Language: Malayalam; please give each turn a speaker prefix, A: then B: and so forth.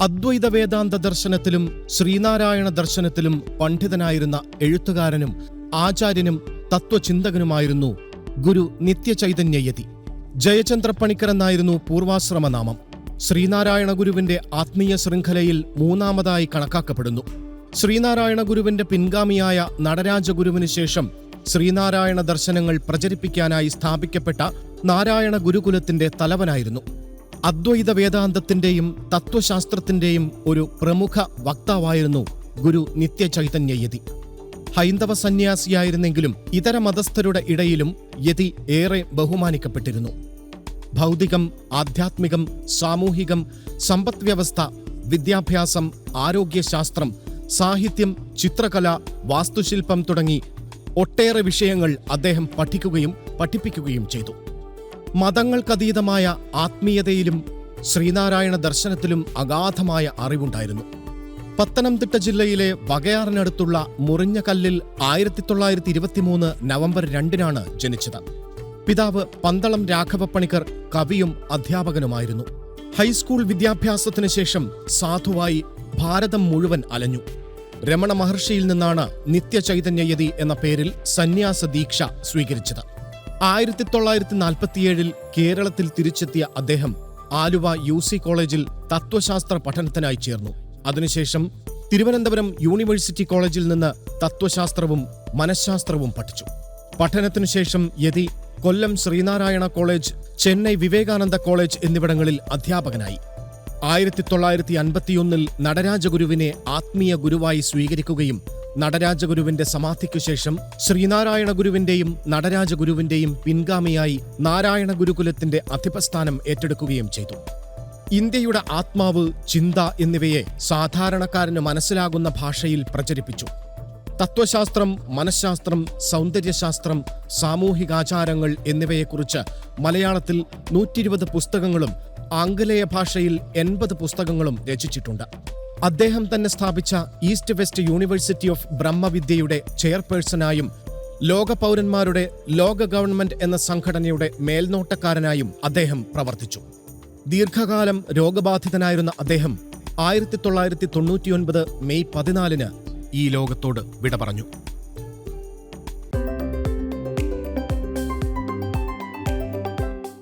A: അദ്വൈത വേദാന്ത ദർശനത്തിലും ശ്രീനാരായണ ദർശനത്തിലും പണ്ഡിതനായിരുന്ന എഴുത്തുകാരനും ആചാര്യനും തത്വചിന്തകനുമായിരുന്നു ഗുരു നിത്യചൈതന്യയതി. ജയചന്ദ്ര പണിക്കർ എന്നായിരുന്നു പൂർവാശ്രമനാമം. ശ്രീനാരായണ ഗുരുവിന്റെ ആത്മീയ ശൃംഖലയിൽ മൂന്നാമതായി കണക്കാക്കപ്പെടുന്നു. ശ്രീനാരായണ ഗുരുവിന്റെ പിൻഗാമിയായ നടരാജഗുരുവിന് ശേഷം ശ്രീനാരായണ ദർശനങ്ങൾ പ്രചരിപ്പിക്കാനായി സ്ഥാപിക്കപ്പെട്ട നാരായണ ഗുരുകുലത്തിന്റെ തലവനായിരുന്നു. അദ്വൈത വേദാന്തത്തിന്റെയും തത്വശാസ്ത്രത്തിന്റെയും ഒരു പ്രമുഖ വക്താവായിരുന്നു ഗുരു നിത്യചൈതന്യയതി. ഹൈന്ദവ സന്യാസിയായിരുന്നെങ്കിലും ഇതര മതസ്ഥരുടെ ഇടയിലും യതി ഏറെ ബഹുമാനിക്കപ്പെട്ടിരുന്നു. ഭൗതികം ആധ്യാത്മികം സാമൂഹികം സമ്പദ്വ്യവസ്ഥ വിദ്യാഭ്യാസം ആരോഗ്യശാസ്ത്രം സാഹിത്യം ചിത്രകല വാസ്തുശില്പം തുടങ്ങി ഒട്ടേറെ വിഷയങ്ങൾ അദ്ദേഹം പഠിക്കുകയും പഠിപ്പിക്കുകയും ചെയ്തു. മതങ്ങൾക്കതീതമായ ആത്മീയതയിലും ശ്രീനാരായണ ദർശനത്തിലും അഗാധമായ അറിവുണ്ടായിരുന്നു. പത്തനംതിട്ട ജില്ലയിലെ വകയാറിനടുത്തുള്ള മുറിഞ്ഞകല്ലിൽ ആയിരത്തി തൊള്ളായിരത്തി ഇരുപത്തിമൂന്ന് നവംബർ രണ്ടിനാണ് ജനിച്ചത്. പിതാവ് പന്തളം രാഘവപ്പണിക്കർ കവിയും അധ്യാപകനുമായിരുന്നു. ഹൈസ്കൂൾ വിദ്യാഭ്യാസത്തിനു ശേഷം സാധുവായി ഭാരതം മുഴുവൻ അലഞ്ഞു. രമണ മഹർഷിയിൽ നിന്നാണ് നിത്യചൈതന്യയതി എന്ന പേരിൽ സന്യാസ ദീക്ഷ സ്വീകരിച്ചത്. ആയിരത്തി തൊള്ളായിരത്തി നാൽപ്പത്തിയേഴിൽ കേരളത്തിൽ തിരിച്ചെത്തിയ അദ്ദേഹം ആലുവ യു സി കോളേജിൽ തത്വശാസ്ത്ര പഠനത്തിനായി ചേർന്നു. അതിനുശേഷം തിരുവനന്തപുരം യൂണിവേഴ്സിറ്റി കോളേജിൽ നിന്ന് തത്വശാസ്ത്രവും മനഃശാസ്ത്രവും പഠിച്ചു. പഠനത്തിനുശേഷം യതി കൊല്ലം ശ്രീനാരായണ കോളേജ് ചെന്നൈ വിവേകാനന്ദ കോളേജ് എന്നിവിടങ്ങളിൽ അധ്യാപകനായി. ആയിരത്തി തൊള്ളായിരത്തി അൻപത്തിയൊന്നിൽ നടരാജഗുരുവിനെ ആത്മീയ ഗുരുവായി സ്വീകരിക്കുകയും നടരാജഗുരുവിന്റെ സമാധിക്കു ശേഷം ശ്രീനാരായണ ഗുരുവിന്റെയും നടരാജഗുരുവിന്റെയും പിൻഗാമിയായി നാരായണ ഗുരുകുലത്തിന്റെ അധിപസ്ഥാനം ഏറ്റെടുക്കുകയും ചെയ്തു. ഇന്ത്യയുടെ ആത്മാവ് ചിന്ത എന്നിവയെ സാധാരണക്കാരന് മനസ്സിലാകുന്ന ഭാഷയിൽ പ്രചരിപ്പിച്ചു. തത്വശാസ്ത്രം മനഃശാസ്ത്രം സൗന്ദര്യശാസ്ത്രം സാമൂഹികാചാരങ്ങൾ എന്നിവയെക്കുറിച്ച് മലയാളത്തിൽ നൂറ്റിരുപത് പുസ്തകങ്ങളും ആംഗലേയ ഭാഷയിൽ എൺപത് പുസ്തകങ്ങളും രചിച്ചിട്ടുണ്ട്. അദ്ദേഹം തന്നെ സ്ഥാപിച്ച ഈസ്റ്റ് വെസ്റ്റ് യൂണിവേഴ്സിറ്റി ഓഫ് ബ്രഹ്മവിദ്യയുടെ ചെയർപേഴ്സണായും ലോക പൗരന്മാരുടെ ലോക ഗവൺമെന്റ് എന്ന സംഘടനയുടെ മേൽനോട്ടക്കാരനായും അദ്ദേഹം പ്രവർത്തിച്ചു. ദീർഘകാലം രോഗബാധിതനായിരുന്ന അദ്ദേഹം ആയിരത്തി തൊള്ളായിരത്തി തൊണ്ണൂറ്റിയൊൻപത് മെയ് പതിനാലിന് ഈ ലോകത്തോട് വിട പറഞ്ഞു.